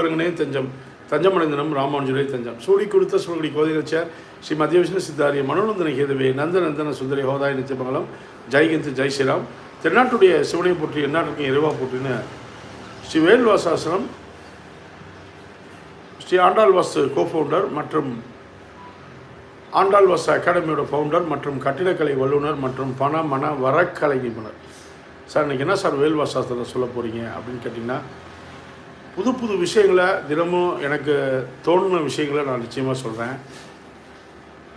ஒருங்கனே தஞ்சம். தஞ்சமடைந்தனம் ராமானுஜரே தஞ்சம். சூடி கொடுத்த சூழடி கோதிலச்சார் ஸ்ரீ மத்திய விஷ்ணு சித்தாரிய மனோநந்தன கேதுவே நந்தநந்தன சுந்தரி ஹோதாய நித்தியமங்கலம். ஜெய்கிந்த் ஜெய் ஸ்ரீராம். திருநாட்டுடைய சிவனை போற்றி எந்நாட்டுக்கும் இறைவா போற்றின்னு ஸ்ரீ வேல்வாசாசனம் ஸ்ரீ ஆண்டாள் வாசு கோஃபவுண்டர் மற்றும் ஆண்டாள் வாசு அகாடமியோட ஃபவுண்டர் மற்றும் கட்டிடக்கலை வல்லுனர் மற்றும் பண மன வரக்கலை நிபுணர். சார் இன்னைக்கு என்ன சார் வேல்வாசாசனத்தை சொல்ல போகிறீங்க அப்படின்னு கேட்டிங்கன்னா புது புது விஷயங்களை தினமும் எனக்கு தோணுன விஷயங்களை நான் நிச்சயமாக சொல்கிறேன்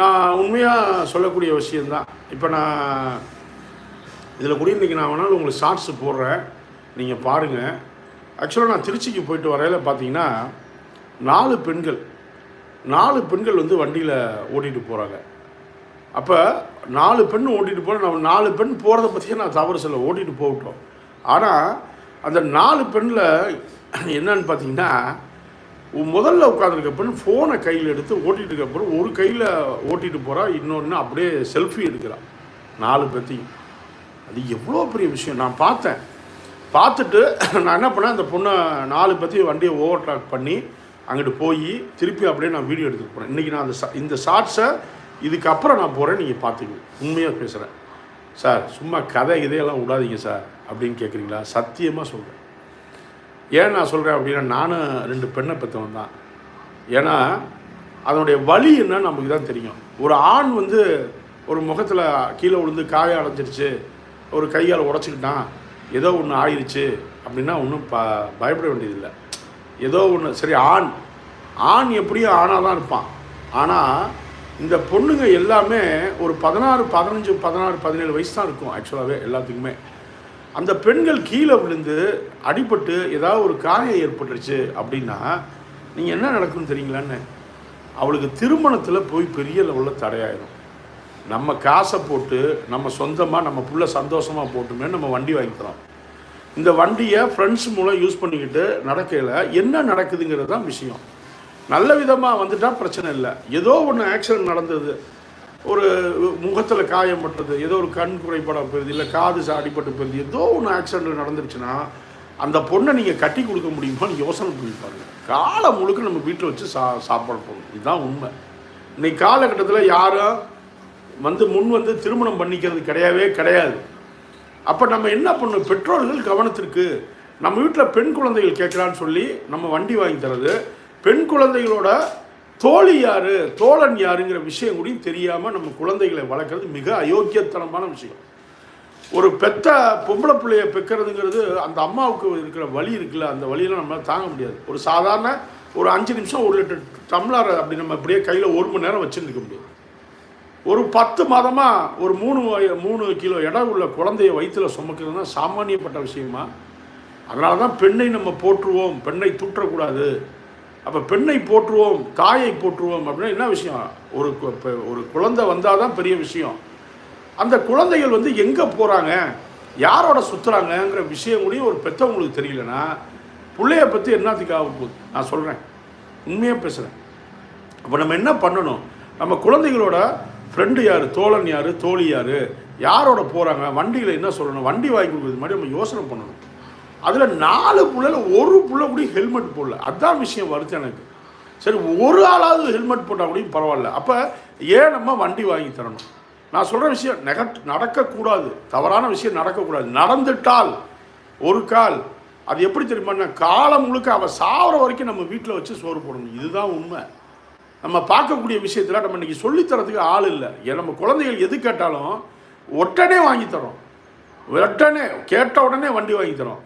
நான் உண்மையாக சொல்லக்கூடிய விஷயந்தான் இப்போ நான் இதில் கூட இன்றைக்கி நான் வேணாலும் உங்களுக்கு ஷார்ட்ஸு போடுறேன். நீங்கள் பாருங்கள் ஆக்சுவலாக நான் திருச்சிக்கு போயிட்டு வரையில் பார்த்தீங்கன்னா நாலு பெண்கள் நாலு பெண்கள் வந்து வண்டியில் ஓட்டிகிட்டு போகிறாங்க அப்போ நாலு பெண் ஓட்டிகிட்டு போகிற நம்ம நாலு பெண் போகிறத பற்றியே நான் தவறு சொல்ல ஓட்டிகிட்டு போகட்டும். ஆனால் அந்த நாலு பெண்ணில் என்னன்னு பார்த்தீங்கன்னா முதல்ல உட்காந்துருக்க பெண் ஃபோனை கையில் எடுத்து ஓட்டிகிட்டு இருக்க பிறகு ஒரு கையில் ஓட்டிகிட்டு போகிறா இன்னொன்று அப்படியே செல்ஃபி எடுக்கிறான். நாலு பேர்த்தையும் அது எவ்வளோ பெரிய விஷயம். நான் பார்த்தேன். பார்த்துட்டு நான் என்ன பண்ணேன் அந்த பொண்ணை நாலு பேர்த்தையும் வண்டியை ஓவர் ட்ராக் பண்ணி அங்கிட்டு போய் திருப்பி அப்படியே நான் வீடியோ எடுத்துகிட்டு போகிறேன் இன்றைக்கி நான் அந்த இந்த ஷார்ட்ஸை இதுக்கப்புறம் நான் போகிறேன் நீங்கள் பார்த்துக்கணும் உண்மையாக பேசுகிறேன் சார் சும்மா கதை இதையெல்லாம் விடாதீங்க சார் அப்படின்னு கேட்குறீங்களா சத்தியமாக சொல்கிறேன் ஏன் நான் சொல்கிறேன் அப்படின்னா நானும் ரெண்டு பெண்ணை பெற்றவன் தான். ஏன்னா அதனுடைய வலி என்னன்னு நமக்கு தான் தெரியும். ஒரு ஆண் வந்து ஒரு முகத்தில் கீழே விழுந்து காயம் அடைஞ்சிருச்சு ஒரு கையால் உடச்சிக்கிட்டான் ஏதோ ஒன்று ஆயிடுச்சு அப்படின்னா ஒன்றும் ப பயப்பட வேண்டியதில்லை. ஏதோ ஒன்று சரி ஆண். ஆண் எப்படியும் ஆணாக தான் இருப்பான். ஆனால் இந்த பொண்ணுங்க எல்லாமே ஒரு பதினாறு பதினஞ்சு பதினாறு பதினேழு வயசு தான் இருக்கும் ஆக்சுவலாகவே எல்லாத்துக்குமே. அந்த பெண்கள் கீழே விழுந்து அடிபட்டு ஏதாவது ஒரு காயம் ஏற்பட்டுருச்சு அப்படின்னா நீங்கள் என்ன நடக்கும்னு தெரியுங்களான்னு? அவளுக்கு திருமணத்தில் போய் பெரிய லெவலில் தடையாயிடும் நம்ம காசை போட்டு நம்ம சொந்தமாக நம்ம புள்ள சந்தோஷமாக போட்டுமே நம்ம வண்டி வாங்கிக்கிறோம் இந்த வண்டியை ஃப்ரெண்ட்ஸ் மூலம் யூஸ் பண்ணிக்கிட்டு நடக்கையில் என்ன நடக்குதுங்கிறது தான் விஷயம். நல்ல விதமாக வந்துட்டால் பிரச்சனை இல்லை. ஏதோ ஒன்று ஆக்சிடென்ட் நடந்தது. ஒரு முகத்தில் காயம் பட்டது ஏதோ ஒரு கண் குறைபாடாக போயிருது இல்லை காது அடிபட்டு போயிருது ஏதோ ஒன்று ஆக்சிடென்ட் நடந்துருச்சுன்னா அந்த பொண்ணை நீங்கள் கட்டி கொடுக்க முடியுமான்னு யோசனை பண்ணி பாருங்கள் காலம் முழுக்க நம்ம வீட்டில் வச்சு சா சாப்பாடு போகணும் இதுதான் உண்மை. இன்னைக்கு காலகட்டத்தில் யாரும் வந்து முன் வந்து திருமணம் பண்ணிக்கிறது கிடையவே கிடையாது. அப்போ நம்ம என்ன பண்ணணும்? பெற்றோர்கள் கவனத்திற்கு நம்ம வீட்டில் பெண் குழந்தைகள் கேட்குறான்னு சொல்லி நம்ம வண்டி வாங்கி தரது. பெண் குழந்தைகளோட தோழி யார் தோழன் யாருங்கிற விஷயம் கூட தெரியாமல் நம்ம குழந்தைகளை வளர்க்குறது மிக அயோக்கியத்தனமான விஷயம். ஒரு பெத்த பொம்பளை பிள்ளைய பெக்கிறதுங்கிறது அந்த அம்மாவுக்கு இருக்கிற வழி இருக்குல்ல அந்த வழியெல்லாம் நம்மளால் தாங்க முடியாது. ஒரு சாதாரண ஒரு அஞ்சு நிமிஷம் ஒரு லிட்டர் டம்ளர் அப்படி நம்ம அப்படியே கையில் ஒரு மணி நேரம் வச்சுருக்க முடியாது. ஒரு பத்து மாதமாக ஒரு மூணு மூணு கிலோ இடம் உள்ள குழந்தைய வயிற்றுல சுமக்கிறதுனா சாமானியப்பட்ட விஷயமா. அதனால தான் பெண்ணை நம்ம போற்றுவோம் பெண்ணை தூற்றக்கூடாது. அப்போ பெண்ணை போற்றுவோம் தாயை போற்றுவோம் அப்படின்னா என்ன விஷயம்? ஒரு ஒரு குழந்தை வந்தால் தான் பெரிய விஷயம். அந்த குழந்தைகள் வந்து எங்கே போகிறாங்க யாரோட சுற்றுறாங்கங்கிற விஷயம் கூட ஒரு பெற்றவங்களுக்கு தெரியலனா பிள்ளைய பற்றி என்னத்துக்கு ஆக போகுது? நான் சொல்கிறேன் உண்மையாக பேசுகிறேன் அப்போ நம்ம என்ன பண்ணணும்? நம்ம குழந்தைகளோட ஃப்ரெண்டு யார் தோழன் யார் தோழி யார் யாரோட போகிறாங்க வண்டியில் என்ன சொல்லணும்? வண்டி வாங்கி கொடுக்குறது மாதிரி நம்ம யோசனை பண்ணணும். அதில் நாலு புள்ளல ஒரு புள்ள கூட ஹெல்மெட் போடல. அதான் விஷயம் வருது எனக்கு. சரி ஒரு ஆளாவது ஹெல்மெட் போட்டால் கூட பரவாயில்ல. அப்போ ஏன் நம்ம வண்டி வாங்கி தரணும்? நான் சொல்கிற விஷயம் நெக நடக்கக்கூடாது. தவறான விஷயம் நடக்கக்கூடாது. நடந்துட்டால் ஒரு கால். அது எப்படி தெரியுமா? காலம் முழுக்க அவள் சாவர வரைக்கும் நம்ம வீட்டில் வச்சு சோறு போடணும். இதுதான் உண்மை. நம்ம பார்க்கக்கூடிய விஷயத்தில் நம்ம இன்றைக்கி சொல்லித்தரத்துக்கு ஆள் இல்லை. ஏன் நம்ம குழந்தைகள் எது கேட்டாலும் உடனே வாங்கி தரோம். உடனே கேட்ட உடனே வண்டி வாங்கி தரோம்.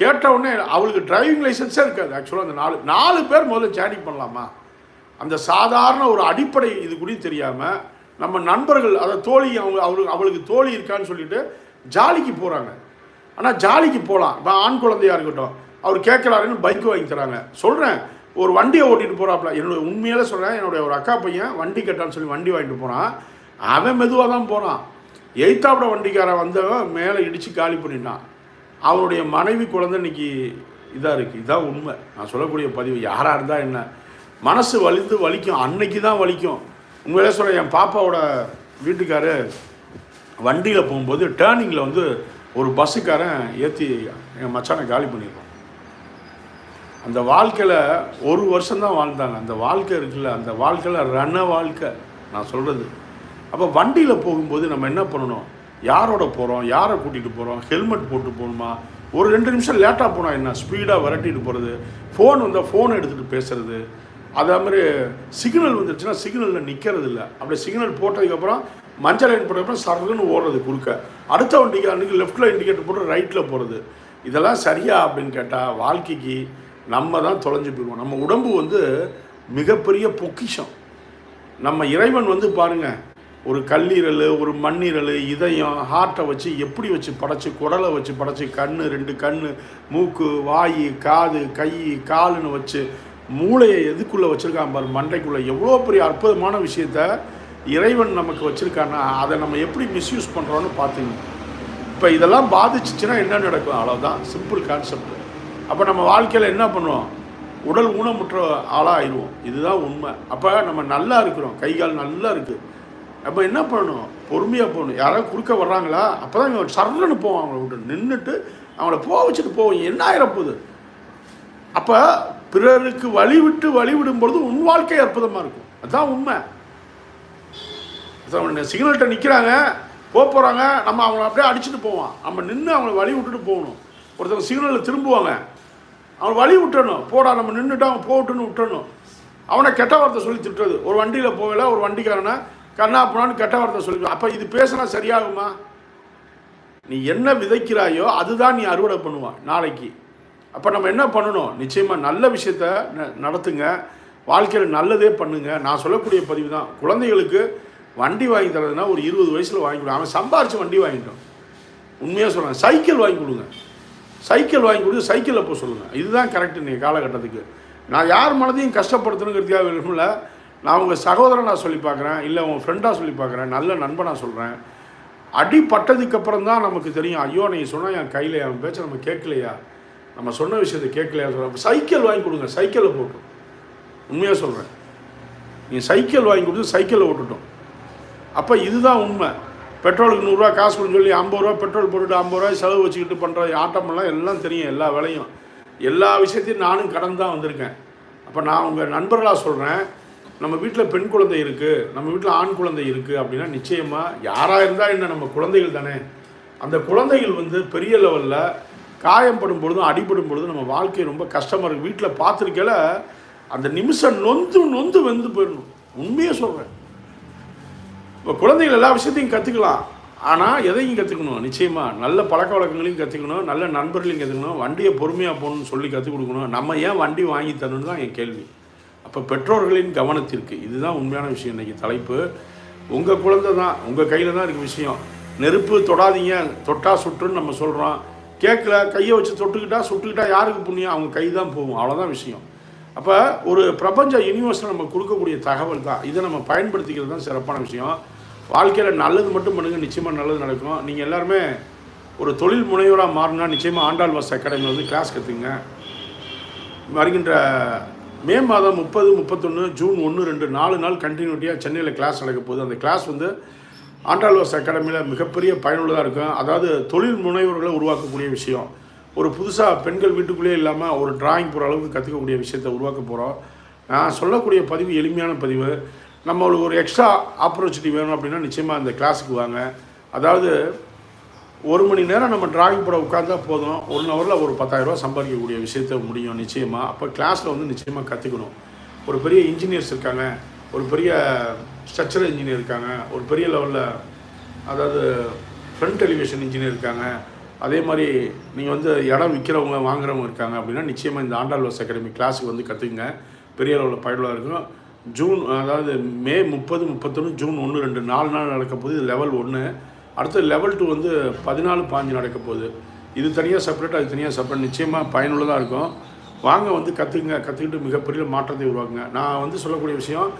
கேட்ட உடனே அவளுக்கு டிரைவிங் லைசன்ஸே இருக்காது. ஆக்சுவலாக அந்த நாலு நாலு பேர் முதல்ல சேனிங் பண்ணலாமா? அந்த சாதாரண ஒரு அடிப்படை இது கூட தெரியாமல் நம்ம நண்பர்கள் அதை தோழி அவங்க அவளுக்கு அவளுக்கு தோழி இருக்கான்னு சொல்லிட்டு ஜாலிக்கு போகிறாங்க ஆனால் ஜாலிக்கு போகலாம் இப்போ ஆண் குழந்தையாக இருக்கட்டும் அவர் கேட்குறாருன்னு பைக் வாங்கி தராங்க. சொல்கிறேன் ஒரு வண்டியை ஓட்டிட்டு போகிறாப்புல என்னோட உண்மையில சொல்கிறேன் என்னுடைய ஒரு அக்கா பையன் வண்டி கட்டான்னு சொல்லி வண்டி வாங்கிட்டு போகிறான் அவன் மெதுவாக தான் போகிறான் எய்த்தாப்பட வண்டிக்காரன் வந்தவன் மேலே இடித்து காலி பண்ணிட்டான். அவருடைய மனைவி குழந்தை இன்னைக்கு இதாக இருக்குது இதான் உண்மை. நான் சொல்லக்கூடிய பதிவு யாராக இருந்தால் என்ன? மனசு வலிந்து வலிக்கும். அன்னைக்கு தான் வலிக்கும். உங்களே சொல்கிறேன் என் பாப்பாவோட வீட்டுக்காரு வண்டியில் போகும்போது டேர்னிங்கில் வந்து ஒரு பஸ்ஸுக்காரன் ஏற்றி என் மச்சானை காலி பண்ணிடுவான். அந்த வாழ்க்கையில் ஒரு வருஷம்தான் வாழ்ந்தாங்க. அந்த வாழ்க்கை இருக்குல்ல அந்த வாழ்க்கையில் ரண வாழ்க்கை. நான் சொல்கிறது அப்போ வண்டியில் போகும்போது நம்ம என்ன பண்ணணும்? யாரோட போகிறோம் யாரை கூட்டிகிட்டு போகிறோம் ஹெல்மெட் போட்டு போகணுமா ஒரு ரெண்டு நிமிஷம் லேட்டாக போனால் என்ன? ஸ்பீடாக விரட்டிட்டு போகிறது ஃபோன் வந்தால் ஃபோன் எடுத்துகிட்டு பேசுறது. அதே மாதிரி சிக்னல் வந்துருச்சுன்னா சிக்னலில் நிற்கிறது இல்லை. அப்படி சிக்னல் போட்டதுக்கப்புறம் மஞ்சள் லைன் போட்டதுக்கப்புறம் சர்ன்னு ஓடுறது குறுக்க. அடுத்த வண்டிக்கு அன்றைக்கி லெஃப்ட்டில் இண்டிகேட்டர் போட்டு ரைட்டில் போகிறது இதெல்லாம் சரியா அப்படின்னு கேட்டால் வாழ்க்கைக்கு நம்ம தான் தொலைஞ்சு போயிடுவோம். நம்ம உடம்பு வந்து மிகப்பெரிய பொக்கிஷம். நம்ம இறைவன் வந்து பாருங்கள் ஒரு கல்லீரல் ஒரு மண்ணீரல் இதயம் ஹார்ட்டை வச்சு எப்படி வச்சு படைச்சி குடலை வச்சு படைச்சி கண் ரெண்டு கண் மூக்கு வாய் காது கை காலுன்னு வச்சு மூளையை எதுக்குள்ளே வச்சுருக்கான் பாரு மண்டைக்குள்ளே. எவ்வளோ பெரிய அற்புதமான விஷயத்த இறைவன் நமக்கு வச்சுருக்கான்னா அதை நம்ம எப்படி மிஸ்யூஸ் பண்ணுறோன்னு பார்த்துங்க இப்போ இதெல்லாம் பாதிச்சிச்சுன்னா என்ன நடக்கும்? அவ்வளோதான் சிம்பிள் கான்செப்ட் அப்போ நம்ம வாழ்க்கையில் என்ன பண்ணுவோம்? உடல் ஊனமுற்ற ஆளாக ஆயிடுவோம் இதுதான் உண்மை. அப்போ நம்ம நல்லா இருக்கிறோம். கை கால் நல்லா இருக்குது அப்போ என்ன பண்ணணும்? பொறுமையாக போகணும். யாராவது குறுக்க வர்றாங்களா? அப்போ தான் இங்கே சரன்னு போவோம் அவங்கள விட்டு. நின்றுட்டு அவங்கள போக வச்சுட்டு போவோம். என்ன ஆயிரப்போகுது அப்போ பிறருக்கு வழி விட்டு வழி பொழுது உன் வாழ்க்கை அற்புதமாக இருக்கும். அதுதான் உண்மை. சிக்னல்கிட்ட நிற்கிறாங்க போக போகிறாங்க நம்ம அவங்கள அப்படியே அடிச்சுட்டு போவோம். நம்ம நின்று அவங்கள வழி விட்டுட்டு போகணும். ஒருத்தவங்க சிக்னலில் திரும்புவாங்க. அவன் வழி விட்டணும் போடா நம்ம நின்றுட்டு அவன் போட்டுன்னு விட்டணும் அவனை கெட்ட வார்த்தை சொல்லி திட்டுறது. ஒரு வண்டியில் போகல ஒரு வண்டிக்காரனை கண்ணா கெட்ட வார்த்தை சொல்லி அப்போ இது பேசினா சரியாகுமா? நீ என்ன விதைக்கிறாயோ அதுதான் நீ அறுவடை பண்ணுவான் நாளைக்கு. அப்போ நம்ம என்ன பண்ணணும்? நிச்சயமாக நல்ல விஷயத்த ந- நடத்துங்க. வாழ்க்கையில் நல்லதே பண்ணுங்க. நான் சொல்லக்கூடிய பதிவு தான். குழந்தைகளுக்கு வண்டி வாங்கி தரதுன்னா ஒரு இருபது வயசில் வாங்கி கொடுங்க அவன் சம்பாரித்து வண்டி வாங்கிட்டோம். உண்மையாக சொல்கிறேன் சைக்கிள் வாங்கி கொடுங்க. சைக்கிள் வாங்கி கொடுத்து சைக்கிளில் போக சொல்லுங்கள் இதுதான் கரெக்ட் நீங்கள் காலகட்டத்துக்கு. நான் யார் மனதையும் கஷ்டப்படுத்தணுங்கிறதுக்காக விரும்பல நான் உங்கள் சகோதரனாக சொல்லி பார்க்குறேன் இல்லை உங்கள் ஃப்ரெண்டாக சொல்லி பார்க்குறேன் நல்ல நண்பனாக சொல்கிறேன் அடிப்பட்டதுக்கப்புறம் தான் நமக்கு தெரியும் ஐயோ நீ சொன்னால் என் கையில் என் பேச்சை நம்ம கேட்கலையா? நம்ம சொன்ன விஷயத்தை கேட்கலையா? சொல்ல சைக்கிள் வாங்கி கொடுங்க சைக்கிளில் போட்டோம். உண்மையாக சொல்கிறேன் நீ சைக்கிள் வாங்கி கொடுத்து சைக்கிளில் ஓட்டுட்டோம். அப்போ இதுதான் உண்மை. பெட்ரோலுக்கு நூறுரூவா காசு கொடுன்னு சொல்லி ஐம்பது ரூபா பெட்ரோல் போட்டுட்டு ஐம்பது ரூபாய் செலவு வச்சுக்கிட்டு பண்ணுற ஆட்டமெல்லாம் எல்லாம் தெரியும் எல்லா வேலையும். எல்லா விஷயத்தையும் நானும் கடந்து தான் வந்திருக்கேன். அப்போ நான் உங்கள் நண்பர்களாக சொல்கிறேன் நம்ம வீட்டில் பெண் குழந்தை இருக்குது நம்ம வீட்டில் ஆண் குழந்தை இருக்குது அப்படின்னா நிச்சயமாக யாராக இருந்தால் என்ன நம்ம குழந்தைகள் தானே. அந்த குழந்தைகள் வந்து பெரிய லெவலில் காயம்படும் பொழுதும் அடிபடும் பொழுதும் நம்ம வாழ்க்கை ரொம்ப கஷ்டமாக இருக்குது வீட்டில் பார்த்துருக்கல அந்த நிமிஷம் நொந்து நொந்து வெந்து போயிடணும். உண்மையாக சொல்கிறேன் இப்போ குழந்தைகள் எல்லா விஷயத்தையும் கற்றுக்கலாம் ஆனால் எதையும் கற்றுக்கணும் நிச்சயமாக நல்ல பழக்க வழக்கங்களையும் கற்றுக்கணும் நல்ல நண்பர்களையும் கற்றுக்கணும் வண்டியை பொறுமையாக போகணும்னு சொல்லி கற்றுக் கொடுக்கணும். நம்ம ஏன் வண்டி வாங்கி தரணும்னு தான் என் கேள்வி. அப்போ பெற்றோர்களின் கவனத்திற்கு இதுதான் உண்மையான விஷயம் இன்றைக்கி தலைப்பு. உங்கள் குழந்தை தான் உங்கள் கையில் தான் இருக்குது விஷயம். நெருப்பு தொடாதீங்க தொட்டா சுட்டுன்னு நம்ம சொல்கிறோம் கேட்கல கையை வச்சு தொட்டுக்கிட்டா சுட்டுக்கிட்டா யாருக்கு புண்ணியம்? அவங்க கை தான் போகும் அவ்வளோதான் விஷயம். அப்போ ஒரு பிரபஞ்ச யூனிவர்ஸில் நம்ம கொடுக்கக்கூடிய தகவல் தான். இதை நம்ம பயன்படுத்திக்கிறது தான் சிறப்பான விஷயம். வாழ்க்கையில் நல்லது மட்டும் பண்ணுங்கள் நிச்சயமாக நல்லது நடக்கும். நீங்கள் எல்லாருமே ஒரு தொழில் முனைவராக மாறினா நிச்சயமாக ஆண்டாள் வாஸ் அகாடமியில் வந்து கிளாஸ் கற்றுக்குங்க வருகின்ற மே மாதம் முப்பது முப்பத்தொன்று ஜூன் ஒன்று ரெண்டு நாலு நாள் கண்டினியூட்டியாக சென்னையில் கிளாஸ் நடக்க போகுது. அந்த கிளாஸ் வந்து ஆண்டாள்வாஸ் அகாடமியில் மிகப்பெரிய பயனுள்ளதாக இருக்கும். அதாவது தொழில் முனைவர்களை உருவாக்கக்கூடிய விஷயம். ஒரு புதுசாக பெண்கள் வீட்டுக்குள்ளேயே இல்லாமல் ஒரு டிராயிங் போகிற அளவுக்கு கற்றுக்கக்கூடிய விஷயத்தை உருவாக்க போகிறோம் நான் சொல்லக்கூடிய பதிவு எளிமையான பதிவு. நம்மளுக்கு ஒரு எக்ஸ்ட்ரா ஆப்பர்ச்சுனிட்டி வேணும் அப்படின்னா நிச்சயமாக இந்த கிளாஸுக்கு வாங்க. அதாவது ஒரு மணி நேரம் நம்ம டிராயிங் போட உட்காந்தா போதும். ஒன் ஹவரில் ஒரு பத்தாயிரரூவா சம்பாதிக்கக்கூடிய விஷயத்த முடியும் நிச்சயமாக அப்போ கிளாஸில் வந்து நிச்சயமாக கற்றுக்கணும் ஒரு பெரிய இன்ஜினியர்ஸ் இருக்காங்க ஒரு பெரிய ஸ்ட்ரக்சரல் இன்ஜினியர் இருக்காங்க ஒரு பெரிய லெவலில் அதாவது ஃப்ரண்ட் எலிவேஷன் இன்ஜினியர் இருக்காங்க. அதே மாதிரி நீங்கள் வந்து இடம் விற்கிறவங்க வாங்குறவங்க இருக்காங்க அப்படின்னா நிச்சயமாக இந்த ஆண்டாள்வாஸ் அகாடமி கிளாஸுக்கு வந்து கற்றுக்குங்க பெரிய அளவில் பயனுள்ளாக இருக்கும். ஜூன் அதாவது மே முப்பது முப்பத்தொன்று ஜூன் ஒன்று ரெண்டு நாலு நாள் நடக்க போது லெவல் ஒன்று அடுத்து லெவல் டூ வந்து பதினாலு பாஞ்சு நடக்க போகுது. இது தனியாக செப்பரேட் அது தனியாக செப்பரேட் நிச்சயமாக பயனுள்ளதாக இருக்கும். வாங்க வந்து கற்றுக்குங்க கற்றுக்கிட்டு மிகப்பெரிய மாற்றத்தை உருவாக்குங்க. நான் வந்து சொல்லக்கூடிய விஷயம்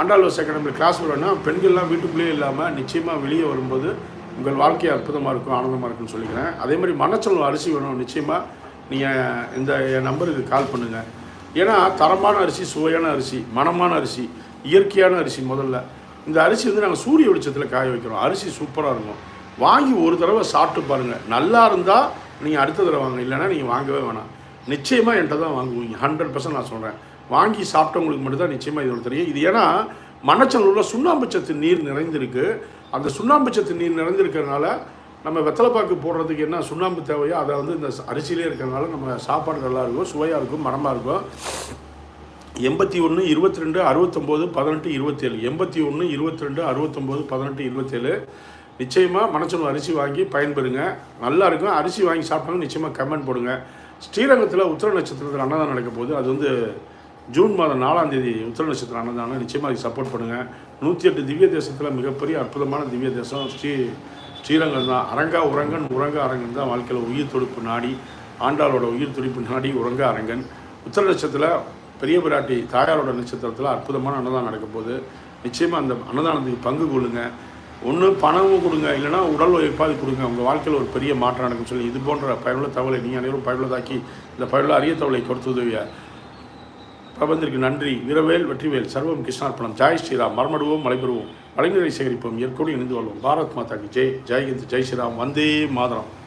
ஆண்டாள்வாஸ் அகாடமியில் கிளாஸ் வரேன்னா பெண்கள்லாம் வீட்டுக்குள்ளேயே இல்லாமல் நிச்சயமாக வெளியே வரும்போது உங்கள் வாழ்க்கை அற்புதமாக இருக்கும் ஆனந்தமாக இருக்கும்னு சொல்லிக்கிறேன். அதே மாதிரி மனச்சொல்லும் அரிசி வேணும் நிச்சயமாக நீங்கள் இந்த என் நம்பருக்கு கால் பண்ணுங்கள் ஏன்னா தரமான அரிசி சுவையான அரிசி மனமான அரிசி இயற்கையான அரிசி முதல்ல. இந்த அரிசி வந்து நாங்கள் சூரிய வெளிச்சத்தில் காய வைக்கிறோம். அரிசி சூப்பராக இருக்கும். வாங்கி ஒரு தடவை சாப்பிட்டு பாருங்கள் நல்லா இருந்தால் நீங்கள் அடுத்த தடவை வாங்க. இல்லைன்னா நீங்கள் வாங்கவே வேணாம். நிச்சயமாக என்கிட்ட தான் வாங்குவீங்க. ஹண்ட்ரட் பர்சன்ட் நான் சொல்கிறேன் வாங்கி சாப்பிட்டவங்களுக்கு மட்டும்தான் நிச்சயமாக இதோட தெரியும். இது ஏன்னா மணச்சநல்லூரில் சுண்ணாம்பு சத்து நீர் நிறைந்திருக்கு. அந்த சுண்ணாம்பு சத்து நீர் நிறைந்திருக்கிறதுனால நம்ம வெத்தலைப்பாக்கு போடுறதுக்கு என்ன சுண்ணாம்பு தேவையோ அதை வந்து இந்த அரிசியிலே இருக்கிறதுனால நம்ம சாப்பாடு நல்லா இருக்கும் சுவையாக இருக்கும் மரமாக இருக்கும். எண்பத்தி ஒன்று இருபத்தி ரெண்டு அறுபத்தொம்போது பதினெட்டு இருபத்தேழு. எண்பத்தி ஒன்று இருபத்தி ரெண்டு அறுபத்தொம்போது பதினெட்டு இருபத்தேழு. நிச்சயமாக மனசனு அரிசி வாங்கி பயன்பெறுங்க. நல்லா இருக்கும். அரிசி வாங்கி சாப்பிட்டாங்க நிச்சயமாக கமெண்ட் போடுங்க. ஸ்ரீரங்கத்தில் உத்திர நட்சத்திரத்தில் அன்னதானம் நடக்க போகுது. அது வந்து ஜூன் மாதம் நாலாம் தேதி உத்திர நட்சத்திரம் அன்னதானம். நிச்சயமாக அதுக்கு சப்போர்ட் பண்ணுங்கள் நூற்றி எட்டு திவ்ய தேசத்தில் மிகப்பெரிய அற்புதமான திவ்ய தேசம் ஸ்ரீ ஸ்ரீரங்கம் தான். அரங்கா உரங்கன் உரங்க அரங்கன் தான் வாழ்க்கையில் உயிர் துடிப்பு நாடி. ஆண்டாளோட உயிர் துடிப்பு நாடி உரங்க அரங்கன். உத்திர நட்சத்திரத்தில் பெரிய பிராட்டி தாயாரோட நட்சத்திரத்தில் அற்புதமான அன்னதானம் நடக்க போகுது நிச்சயமாக அந்த அன்னதானத்துக்கு பங்கு கொள்ளுங்க. ஒன்று பணமும் கொடுங்க. இல்லைனா உடல் உழைப்பாது கொடுங்க. உங்கள் வாழ்க்கையில் ஒரு பெரிய மாற்றம் நடக்கும் சொல்லி இது போன்ற பயனுள்ள தகவலை நீ அனைவரும் பயனுள்ளதாக்கி இந்த பயனுள்ள அரிய தகவலை கொடுத்து உதவிய பிரபந்திற்கு நன்றி. வீரவேல் வெற்றிவேல் சர்வம் கிருஷ்ணார்ப்பணம். ஜாய் ஸ்ரீராம். மரமடுவோம் மலைபெறுவோம். வளைஞரை சேகரிப்போம். ஏற்கோடு இணைந்து கொள்வோம் பாரத் மாதாக்கு ஜெய். ஜெய்ஹிந்த் ஜெய் ஸ்ரீராம். வந்தே மாதரம்.